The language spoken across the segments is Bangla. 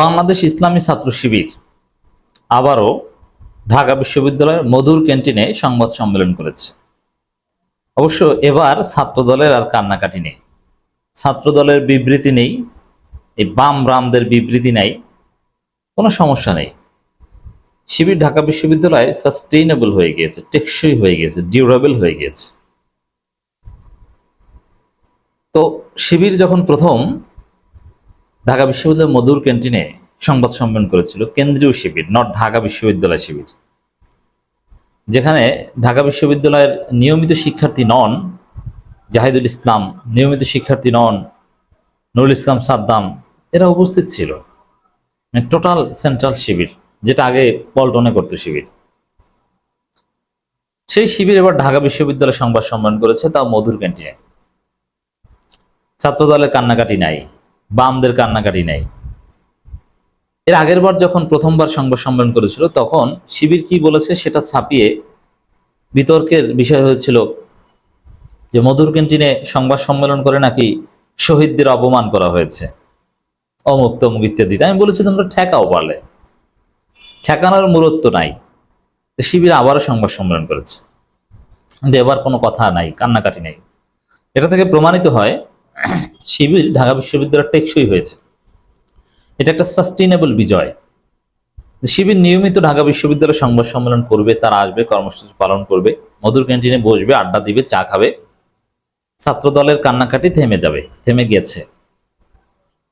বাংলাদেশ ইসলামী ছাত্র শিবির আবারও ঢাকা বিশ্ববিদ্যালয়ের মধুর ক্যান্টিনে সংবাদ সম্মেলন করেছে। অবশ্য এবার ছাত্র দলের আর কান্নাকাটি নেই। ছাত্র দলের বিবৃতি নেই, এই বাম রামদের বিবৃতি নাই, কোনো সমস্যা নেই। শিবির ঢাকা বিশ্ববিদ্যালয় সাস্টেইনেবল হয়ে গিয়েছে, টেকসই হয়ে গিয়েছে ডিউরেবল হয়ে গিয়েছে। তো শিবির যখন প্রথম ঢাকা বিশ্ববিদ্যালয়ের মধুর ক্যান্টিনে সংবাদ সম্মেলন করেছিল কেন্দ্রীয় শিবির নট ঢাকা বিশ্ববিদ্যালয় শিবির। যেখানে ঢাকা বিশ্ববিদ্যালয়ের নিয়মিত শিক্ষার্থী নন জাহিদুল ইসলাম, নিয়মিত শিক্ষার্থী নন নুরুল ইসলাম সাদ্দাম, এরা উপস্থিত ছিল। টোটাল সেন্ট্রাল শিবির, যেটা আগে পল্টনে করতো শিবির। সেই শিবির এবার ঢাকা বিশ্ববিদ্যালয় সংবাদ সম্মেলন করেছে, তাও মধুর ক্যান্টিনে। ছাত্রদলের কান্নাকাটি নাই। বামদের কান্নাকাটি নাই। এর আগের বার যখন প্রথমবার সংবাদ সম্মেলন করেছিল, তখন শিবির কি বলেছে সেটা ছাপিয়ে বিতর্কের বিষয় হয়েছিল যে মধুর ক্যান্টিনে সংবাদ সম্মেলন করে নাকি শহীদদের অপমান করা হয়েছে। অমুক তমুক ইত্যাদি আমি বলেছি, তোমরা ঠেকাও পারলে। ঠেকানোর মূরত্ব নাই। শিবির আবারও সংবাদ সম্মেলন করেছে। কিন্তু এবার কোনো কথা নাই, কান্নাকাটি নাই। এটা থেকে প্রমাণিত হয় শিবির ঢাকা বিশ্ববিদ্যালয় টেকসই হয়েছে। এটা একটা সাস্টেইনেবল বিজয়। শিবির নিয়মিত ঢাকা বিশ্ববিদ্যালয় সংবাদ সম্মেলন করবে, তারা আসবে, কর্মসূচি পালন করবে, মধুর ক্যান্টিনে বসবে, আড্ডা দিবে, চা খাবে। ছাত্র দলের কান্নাকাটি থেমে যাবে, থেমে গেছে।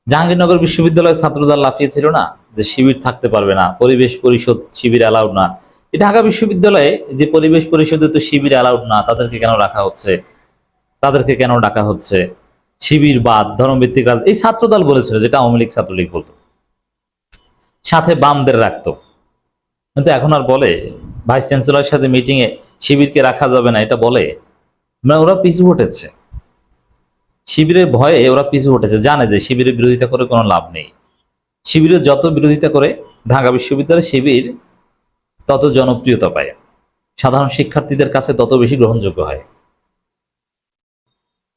জাহাঙ্গীরনগর বিশ্ববিদ্যালয়ের ছাত্রদল লাফিয়েছিল না, যে শিবির থাকতে পারবে না, পরিবেশ পরিষদ শিবির অ্যালাউড না। ঢাকা বিশ্ববিদ্যালয়ে যে পরিবেশ পরিষদে তো শিবির অ্যালাউড না, তাদেরকে কেন রাখা হচ্ছে? তাদেরকে কেন ডাকা হচ্ছে? শিবির বাদ, ধর্মভিত্তিক রাজ এই ছাত্রদল বলেছিল যেটা আওয়ামী লীগ ছাত্রলীগ বলতো। সাথে বামদের রাখতো। কিন্তু এখন আর বলে, ভাইস চ্যান্সেলরের সাথে মিটিংয়ে শিবিরকে রাখা যাবে না, এটা বলে। মানে ওরা পিছু হটেছে। শিবিরের ভয়ে ওরা পিছু হটেছে, জানে যে শিবিরের বিরোধিতা করে কোনো লাভ নেই। শিবিরের যত বিরোধিতা করে ঢাকা বিশ্ববিদ্যালয় শিবির, তত জনপ্রিয়তা পায়। সাধারণ শিক্ষার্থীদের কাছে তত বেশি গ্রহণযোগ্য হয়।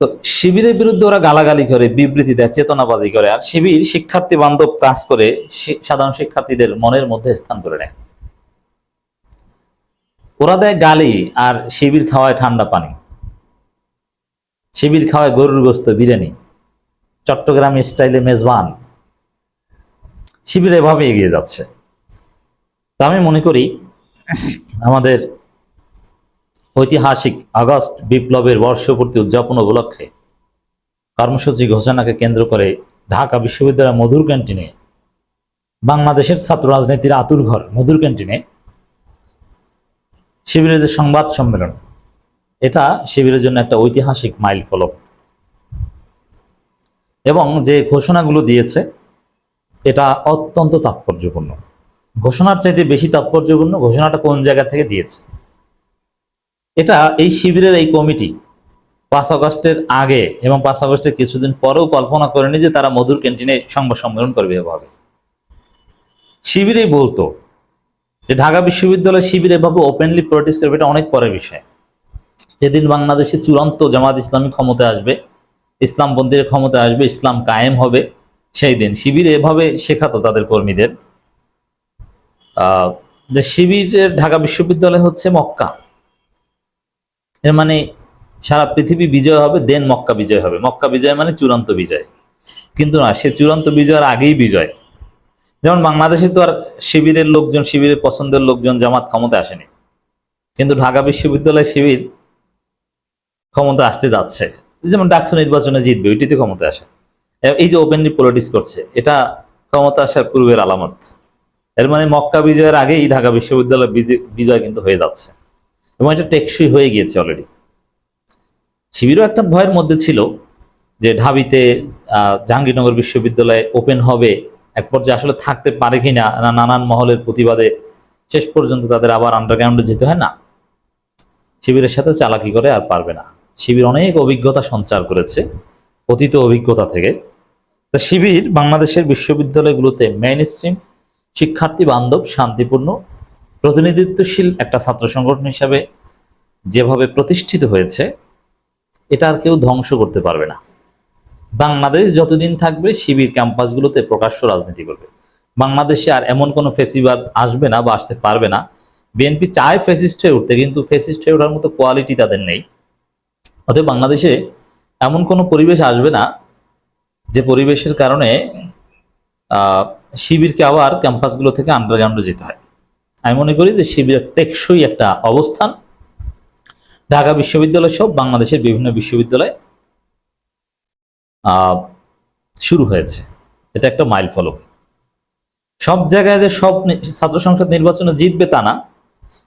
তো শিবিরের বিরুদ্ধে ওরা গালাগালি করে, বিবৃতি দেয়, চেতনাবাজি করে। আর শিবির শিক্ষার্থী বান্ধব কাজ করে সাধারণ শিক্ষার্থীদের মনের মধ্যে স্থান করে নেয়। ওরা দেয় গালি আর শিবির খাওয়ায় ঠান্ডা পানি। শিবির খাওয়ায় গরুর গোস্ত, বিরিয়ানি। চট্টগ্রাম স্টাইলে মেজবান। শিবির এভাবে এগিয়ে যাচ্ছে। তা আমি মনে করি, আমাদের ঐতিহাসিক আগস্ট বিপ্লবের বর্ষপূর্তি উদযাপন উপলক্ষে কর্মসূচি ঘোষণাকে কেন্দ্র করে ঢাকা বিশ্ববিদ্যালয়ের মধুর ক্যান্টিনে বাংলাদেশের ছাত্র রাজনীতির আতুর ঘর মধুর ক্যান্টিনে শিবিরের যে সংবাদ সম্মেলন, এটা শিবিরের জন্য একটা ঐতিহাসিক মাইল ফলক। এবং যে ঘোষণাগুলো দিয়েছে, এটা অত্যন্ত তাৎপর্যপূর্ণ। ঘোষণার চাইতে বেশি তাৎপর্যপূর্ণ ঘোষণাটা কোন জায়গা থেকে দিয়েছে? এটা এই শিবিরের এই কমিটি পাঁচ আগস্টের আগে এবং পাঁচ আগস্টের কিছুদিন পরেও কল্পনা করেনি যে তারা মধুর ক্যান্টিনে সংবাদ সম্মেলন করবে এভাবে। শিবিরেই বলতো যে ঢাকা বিশ্ববিদ্যালয় শিবির এভাবে ওপেনলি প্রোটেস্ট করবে এটা অনেক পরের বিষয়। যেদিন বাংলাদেশে চূড়ান্ত জামাত ইসলামী ক্ষমতা আসবে ইসলাম বন্দির ক্ষমতায় আসবে ইসলাম কায়েম হবে সেই দিন শিবির এভাবে শেখাতো তাদের কর্মীদের। আহ, যে শিবিরের ঢাকা বিশ্ববিদ্যালয় হচ্ছে মক্কা। এর মানে সারা পৃথিবী বিজয় হবে দেন মক্কা বিজয় হবে। মক্কা বিজয় মানে চূড়ান্ত বিজয়। কিন্তু না, সে চূড়ান্ত বিজয়ের আগেই বিজয়। যেমন বাংলাদেশে তো আর শিবিরের লোকজন, শিবিরের পছন্দের লোকজন জামাত ক্ষমতায় আসেনি। কিন্তু ঢাকা বিশ্ববিদ্যালয় শিবির ক্ষমতা আসতে যাচ্ছে। যেমন ডাকসু নির্বাচনে জিতবে, ওইটিতে ক্ষমতা আসে। এই যে ওপেনলি পলিটিক্স করছে, এটা ক্ষমতা আসার পূর্বের আলামত। এর মানে মক্কা বিজয়ের আগেই ঢাকা বিশ্ববিদ্যালয় বিজয় কিন্তু হয়ে যাচ্ছে। এবং এটা টেকসই হয়ে গিয়েছে অলরেডি শিবিরও একটা ভয়ের মধ্যে ছিল যে ঢাবিতে জাহাঙ্গীরনগর বিশ্ববিদ্যালয় ওপেন হবে, এক পর্যায়ে আসলে থাকতে পারে কিনা, না নানান মহলের প্রতিবাদে শেষ পর্যন্ত তাদের আবার আন্ডারগ্রাউন্ডে যেতে হয়, না। শিবিরের সাথে চালাকি করে আর পারবে না। শিবির অনেক অভিজ্ঞতা সঞ্চার করেছে, অতীত অভিজ্ঞতা থেকে। তা শিবির বাংলাদেশের বিশ্ববিদ্যালয়গুলোতে মেইন স্ট্রিম শিক্ষার্থী বান্ধব, শান্তিপূর্ণ প্রতিনিধিত্বশীল একটা ছাত্র সংগঠন হিসাবে যেভাবে প্রতিষ্ঠিত হয়েছে, এটা আর কেউ ধ্বংস করতে পারবে না। বাংলাদেশ যতদিন থাকবে, শিবির ক্যাম্পাসগুলোতে প্রকাশ্য রাজনীতি করবে। বাংলাদেশে আর এমন কোনো ফেসিবাদ আসবে না বা আসতে পারবে না। বিএনপি চায় ফেসিস্ট হয়ে উঠতে, কিন্তু ফেসিস্ট হয়ে ওঠার মতো কোয়ালিটি তাদের নেই। অতএব বাংলাদেশে এমন কোনো পরিবেশ আসবে না যে পরিবেশের কারণে শিবিরকে আবার ক্যাম্পাসগুলো থেকে আন্ডারগ্রাউন্ডে যেতে হয়। আমি মনে করি যে শিবিরের টেকসই একটা অবস্থান। ঢাকা বিশ্ববিদ্যালয় সব বাংলাদেশের বিভিন্ন বিশ্ববিদ্যালয়ে শুরু হয়েছে। এটা একটা মাইল ফলক। সব জায়গায় যে সব ছাত্র সংসদ নির্বাচনে জিতবে তা না,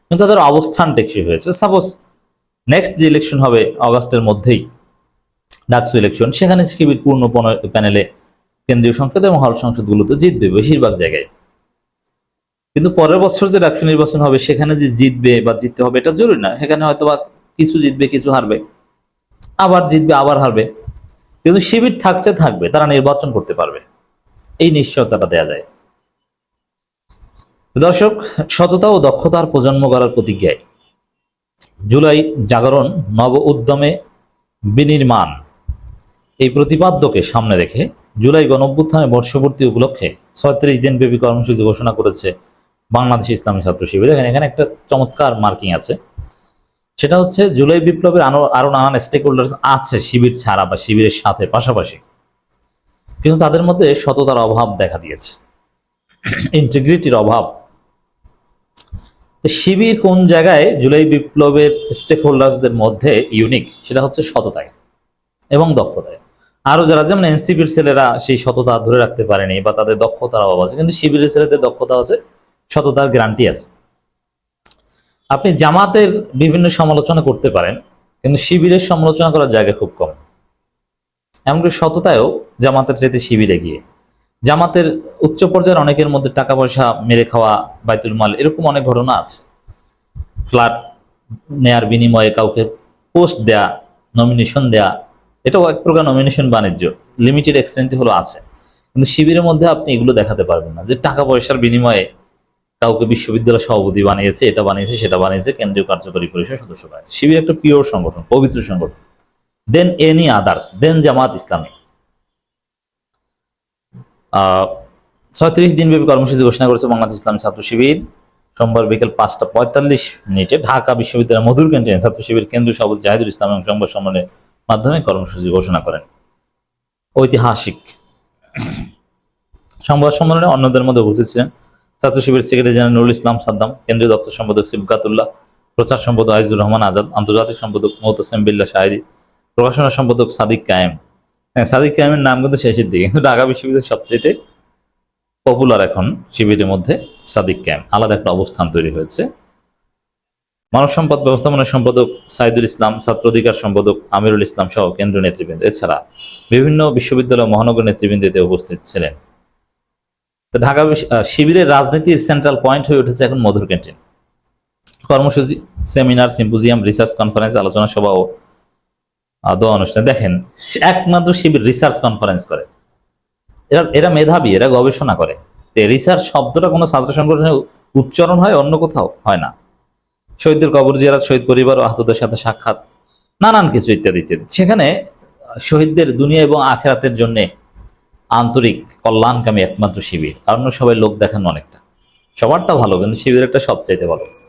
কিন্তু তাদের অবস্থান টেকসই হয়েছে। সাপোজ নেক্সট যে ইলেকশন হবে অগাস্টের মধ্যেই, ডাকসু ইলেকশন সেখানে শিবির পূর্ণ প্যানেলে কেন্দ্রীয় সংসদ এবং হল সংসদগুলোতে জিতবে বেশিরভাগ জায়গায়। কিন্তু পরের বছর যে ডাকসু নির্বাচন হবে, সেখানে যে জিতবে বা জিততে হবে, এটা জরুরি না। সেখানে হয়তো বা কিছু জিতবে, কিছু হারবে। আবার জিতবে, আবার হারবে। কিন্তু শিবির থাকছে, থাকবে। তারা নির্বাচন করতে পারবে। এই নিশ্চয়তাটা দেয়া যায়। দর্শক, সততা ও দক্ষতার প্রজন্ম করার প্রতিজ্ঞায় জুলাই জাগরণ নব উদ্যমে বিনির্মাণ। এই প্রতিপাদ্যকে সামনে রেখে জুলাই গণঅভ্যুত্থানে বর্ষপূর্তি উপলক্ষে ছয়ত্রিশ দিন ব্যাপী কর্মসূচি ঘোষণা করেছে বাংলাদেশ ইসলামী ছাত্র শিবির। এখানে এখানে একটা চমৎকার মার্কিং আছে। সেটা হচ্ছে, জুলাই বিপ্লবের আরও আরও নানান স্টেক হোল্ডার আছে শিবির ছাড়া বা শিবিরের সাথে পাশাপাশি। কিন্তু তাদের মধ্যে সততার অভাব দেখা দিয়েছে। ইন্টিগ্রিটির অভাব। শিবির কোন জায়গায় জুলাই বিপ্লবের স্টেক হোল্ডার্সদের মধ্যে ইউনিক সেটা হচ্ছে সততায় এবং দক্ষতায়। আরও যারা, যেমন এনসিপির ছেলেরা সেই সততা ধরে রাখতে পারেনি বা তাদের দক্ষতার অভাব আছে, কিন্তু শিবিরের ছেলেদের দক্ষতা আছে সততার গ্যারান্টি আছে। আপনি জামাতের বিভিন্ন সমালোচনা করতে পারেন, কিন্তু শিবিরের সমালোচনা করার জায়গা খুব কম। এমনকি সততায়ও জামাতের চাইতে শিবিরে গিয়ে জামাতের উচ্চ পর্যায়ের অনেকের মধ্যে টাকা পয়সা মেরে খাওয়া, বাইতুল মাল এরকম অনেক ঘটনা আছে। ফ্ল্যাট নেয়ার বিনিময়ে কাউকে পোস্ট দেয়া নমিনেশন দেয়া, এটাও এক প্রকার নমিনেশন বাণিজ্য। লিমিটেড এক্সটেন্টে হলো আছে। কিন্তু শিবিরের মধ্যে আপনি এগুলো দেখাতে পারবেন না যে টাকা পয়সার বিনিময়ে কাউকে বিশ্ববিদ্যালয় সভাপতি বানিয়েছে, এটা বানিয়েছে, সেটা বানিয়েছে, কেন্দ্রীয় কার্যকরী পরিষদ সদস্য বানিয়েছে। শিবির একটা পিওর সংগঠন, পবিত্র সংগঠন। দেন এনি আদার্স দেন জামাত ইসলামী। ছয়ত্রিশ দিনব্যাপী কর্মসূচি ঘোষণা করেছে বাংলাদেশ ইসলামী ছাত্র শিবির। সোমবার বিকেল পাঁচটা পঁয়তাল্লিশ মিনিটে ঢাকা বিশ্ববিদ্যালয়ের মধুর ক্যান্টিনে ছাত্র শিবির কেন্দ্রীয় সভাপতি জাহিদুল ইসলাম এবং সংবাদ সম্মেলনের মাধ্যমে কর্মসূচি ঘোষণা করেন। ঐতিহাসিক সংবাদ সম্মেলনে অন্যদের মধ্যে উপস্থিত ছিলেন ছাত্র শিবির সেক্রেটারি জেনারেল নুরুল ইসলাম সাদ্দাম, কেন্দ্রীয় দপ্তর সম্পাদক সিবকাতুল্লাহ প্রচার সম্পাদক আইজুর রহমান আজাদ, আন্তর্জাতিক সম্পাদক মোহতাসেম বিল্লা শাহিদি, প্রকাশনা সম্পাদক সাদিক কায়েম। হ্যাঁ সাদিক কায়েমের নাম কিন্তু শেষের দিকে, কিন্তু ঢাকা বিশ্ববিদ্যালয়ের সবচেয়ে পপুলার এখন শিবিরের মধ্যে সাদিক ক্যাম্প আলাদা একটা অবস্থান তৈরি হয়েছে। মানব সম্পদ ব্যবস্থাপনা সম্পাদক সাইদুল ইসলাম, ছাত্র অধিকার সম্পাদক আমিরুল ইসলাম সহ কেন্দ্রীয় নেতৃবৃন্দ। এছাড়া বিভিন্ন বিশ্ববিদ্যালয় মহানগর নেতৃবৃন্দ এতে উপস্থিত ছিলেন। তো ঢাকা শিবিরের রাজনীতির সেন্ট্রাল পয়েন্ট হয়ে উঠেছে এখন মধুর ক্যান্টিন কর্মসূচি সেমিনার সিম্পোজিয়াম রিসার্চ কনফারেন্স আলোচনা সভা ও দোয়া অনুষ্ঠান। দেখেন, একমাত্র শিবির রিসার্চ কনফারেন্স করে। এরা এরা মেধাবী, এরা গবেষণা করে। রিসার্চ শব্দটা কোনো ছাত্র সংগঠনে উচ্চারণ হয়, অন্য কোথাও হয় না। শহীদদের কবর জিয়ারত, শহীদ পরিবার ও আহতদের সাথে সাক্ষাৎ, নানান কিছু ইত্যাদি ইত্যাদি। সেখানে শহীদদের দুনিয়া এবং আখেরাতের জন্য আন্তরিক, কল্যাণকামী একমাত্র শিবির। আর অন্য সবাই লোক দেখেন অনেকটা। সবারটা ভালো, কিন্তু শিবিরের একটা সবচাইতে ভালো।